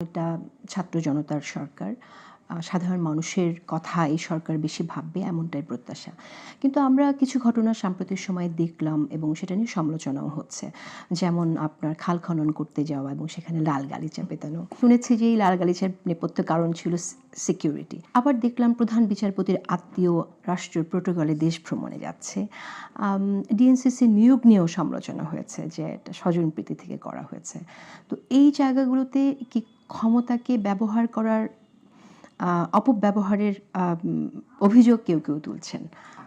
এটা ছাত্র জনতার সরকার। সাধারণ মানুষের কথা এই সরকার বেশি ভাববে এমনটাই প্রত্যাশা। কিন্তু আমরা কিছু ঘটনা সাম্প্রতিক সময়ে দেখলাম এবং সেটা নিয়ে সমালোচনাও হচ্ছে। যেমন আপনার খাল খনন করতে যাওয়া এবং সেখানে লাল গালিচা পেতানো। শুনেছি যে এই লাল গালিচার নেপথ্য কারণ ছিল সিকিউরিটি আবার দেখলাম প্রধান বিচারপতির আত্মীয় রাষ্ট্রীয় প্রোটোকলে দেশ ভ্রমণে যাচ্ছে। ডিএনসিসি নিয়োগ নিয়েও সমালোচনা হয়েছে যে এটা স্বজনপ্রীতি থেকে করা হয়েছে। তো এই জায়গাগুলোতে কি ক্ষমতাকে ব্যবহার করার অপব্যবহারের অভিযোগ কেউ কেউ তুলছেন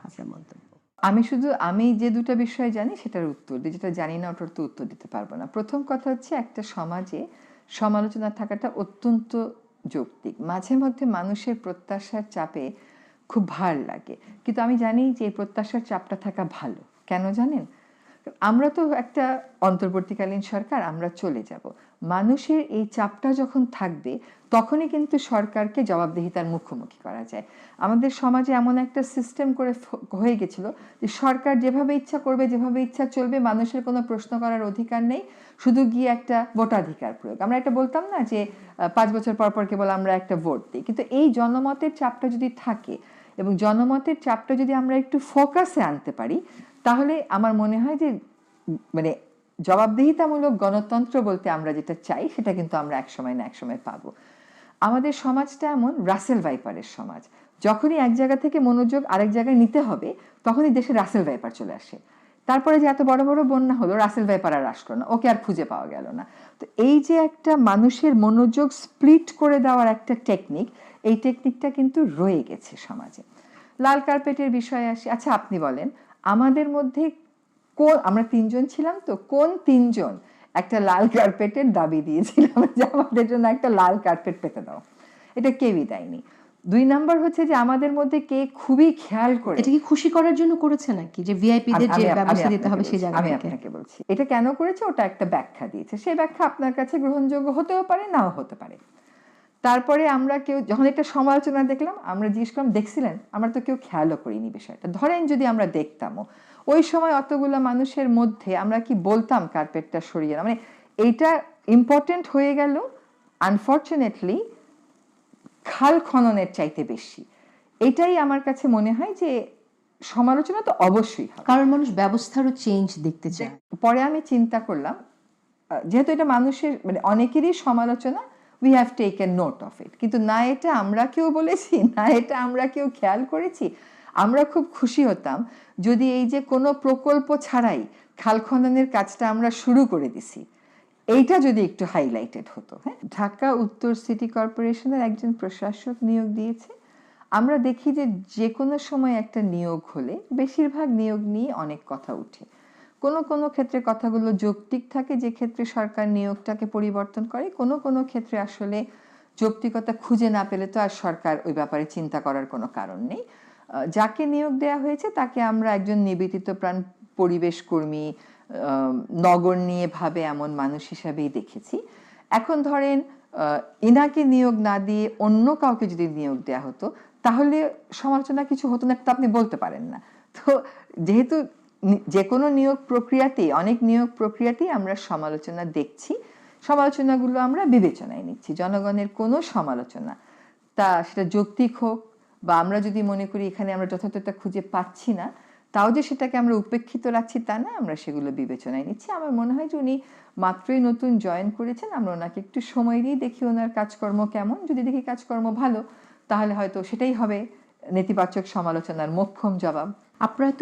আপনার মন্তব্য? আমি শুধু, আমি যে দুটো বিষয় জানি সেটার উত্তর দিই, যেটা জানি না ওটার তো উত্তর দিতে পারব না। প্রথম কথা হচ্ছে একটা সমাজে সমালোচনা থাকাটা অত্যন্ত যৌক্তিক। মাঝে মধ্যে মানুষের প্রত্যাশার চাপে খুব ভার লাগে। কিন্তু আমি জানি যে এই প্রত্যাশার চাপটা থাকা ভালো। কেন জানেন? আমরা তো একটা অন্তর্বর্তীকালীন সরকার, আমরা চলে যাব। মানুষের এই চাপটা যখন থাকবে, তখনই কিন্তু সরকারকে জবাবদিহিতার মুখোমুখি করা যায়। আমাদের সমাজে এমন একটা সিস্টেম করে হয়ে গেছিল যে সরকার যেভাবে ইচ্ছা করবে, যেভাবে ইচ্ছা চলবে, মানুষের কোনো প্রশ্ন করার অধিকার নেই। শুধু গিয়ে একটা ভোটাধিকার প্রয়োগ। আমরা একটা বলতাম না যে পাঁচ বছর পর পর কেবল আমরা একটা ভোট দিই। কিন্তু এই জনমতের চাপটা যদি থাকে এবং জনমতের চাপটা যদি আমরা একটু ফোকাসে আনতে পারি, তাহলে আমার মনে হয় যে মানে জবাবদিহিতামূলক গণতন্ত্র বলতে আমরা যেটা চাই, সেটা কিন্তু আমরা এক সময় না এক সময় পাবো। আমাদের সমাজটা এমন রাসেল ভাইপারের সমাজ। যখনই এক জায়গা থেকে মনোযোগ আরেক জায়গায় নিতে হবে, তখনই দেশে রাসেল ভাইপার চলে আসে। তারপরে যে এত বড় বড় বন্যা হলো, রাসেল ভাইপার আর আসলো না ওকে আর খুঁজে পাওয়া গেল না। তো এই যে একটা মানুষের মনোযোগ স্প্লিট করে দেওয়ার একটা টেকনিক, এই টেকনিকটা কিন্তু রয়ে গেছে সমাজে। লাল কার্পেটের বিষয়ে আসি। আচ্ছা আপনি বলেন, আমাদের মধ্যে কোন, আমরা তিনজন ছিলাম তো, কোন তিনজন একটা লাল কার্পেটের দাবি দিয়েছিলাম যে আমাদের জন্য একটা লাল কার্পেট পেতে দাও? এটা কেউই দেয়নি। দুই নাম্বার হচ্ছে যে আমাদের মধ্যে কে খুবই খেয়াল করে এটা কি খুশি করার জন্য করেছে নাকি? যে ভিআইপিদের যে ব্যবস্থা দিতে হবে সেই জায়গা আমি আপনাকে বলছি এটা কেন করেছে? ওটা একটা ব্যাখ্যা দিয়েছে। সেই ব্যাখ্যা আপনার কাছে গ্রহণযোগ্য হতেও পারে নাও হতে পারে। তারপরে আমরা কেউ যখন একটা সমালোচনা দেখলাম আমরা জিজ্ঞেস করলাম দেখছিলেন? আমরা তো কেউ খেয়ালও করিনি বিষয়টা। ধরেন যদি আমরা দেখতামও ওই সময় অতগুলো মানুষের মধ্যে আমরা কি বলতাম কার্পেটটা সরিয়ে মানে এইটা ইম্পর্টেন্ট হয়ে গেল। আনফর্চুনেটলি খাল খননের চাইতে বেশি। এটাই আমার কাছে মনে হয় যে সমালোচনা তো অবশ্যই কারণ মানুষ ব্যবস্থারও চেঞ্জ দেখতে চায়। পরে আমি চিন্তা করলাম যেহেতু এটা মানুষের মানে অনেকেরই সমালোচনা we have taken note of it কিন্তু না এটা আমরা কেউ বলেছি না এটা আমরা কেউ খেয়াল করেছি। আমরা খুব খুশি হতাম যদি এই যে কোনো প্রকল্প ছাড়াই খাল খননের কাজটা আমরা শুরু করে দিছি। এইটা যদি একটু হাইলাইটেড হতো হ্যাঁ? ঢাকা উত্তর সিটি কর্পোরেশনের একজন প্রশাসক নিয়োগ দিয়েছে। আমরা দেখি যে যে কোনো সময় একটা নিয়োগ হলে বেশিরভাগ নিয়োগ নিয়ে অনেক কথা উঠে। কোনো কোনো ক্ষেত্রে কথাগুলো যৌক্তিক থাকে, যে ক্ষেত্রে সরকার নিয়োগটাকে পরিবর্তন করে, কোনো কোনো ক্ষেত্রে আসলে যৌক্তিকতা খুঁজে না পেলে তো আর সরকার ওই ব্যাপারে চিন্তা করার কোনো কারণ নেই। যাকে নিয়োগ দেওয়া হয়েছে তাকে আমরা একজন নিবেদিত প্রাণ পরিবেশ কর্মী নগর নিয়ে ভাবে এমন মানুষ হিসাবেই দেখেছি। এখন ধরেন ইনাকে নিয়োগ না দিয়ে অন্য কাউকে যদি নিয়োগ দেওয়া হতো, তাহলে সমালোচনা কিছু হতো না আপনি বলতে পারেন না। তো যেহেতু যে কোনো নিয়োগ প্রক্রিয়াতেই, অনেক নিয়োগ প্রক্রিয়াতেই আমরা সমালোচনা দেখছি, সমালোচনাগুলো আমরা বিবেচনায় নিচ্ছি, জনগণের কোনো সমালোচনা। তা সেটা যৌক্তিক হোক, বা আমরা যদি মনে করি এখানে আমরা যথাযথতা খুঁজে পাচ্ছি না তাও যে সেটাকে আমরা উপেক্ষিত রাখছি তা না, আমরা সেগুলো বিবেচনায় নিচ্ছি। আমার মনে হয় যে উনি মাত্রই নতুন জয়েন করেছেন, আমরা ওনাকে একটু সময় দিয়ে দেখি ওনার কাজকর্ম কেমন। যদি দেখি কাজকর্ম ভালো, তাহলে হয়তো সেটাই হবে নেতিবাচক সমালোচনার মোক্ষম জবাব। আপনারা তো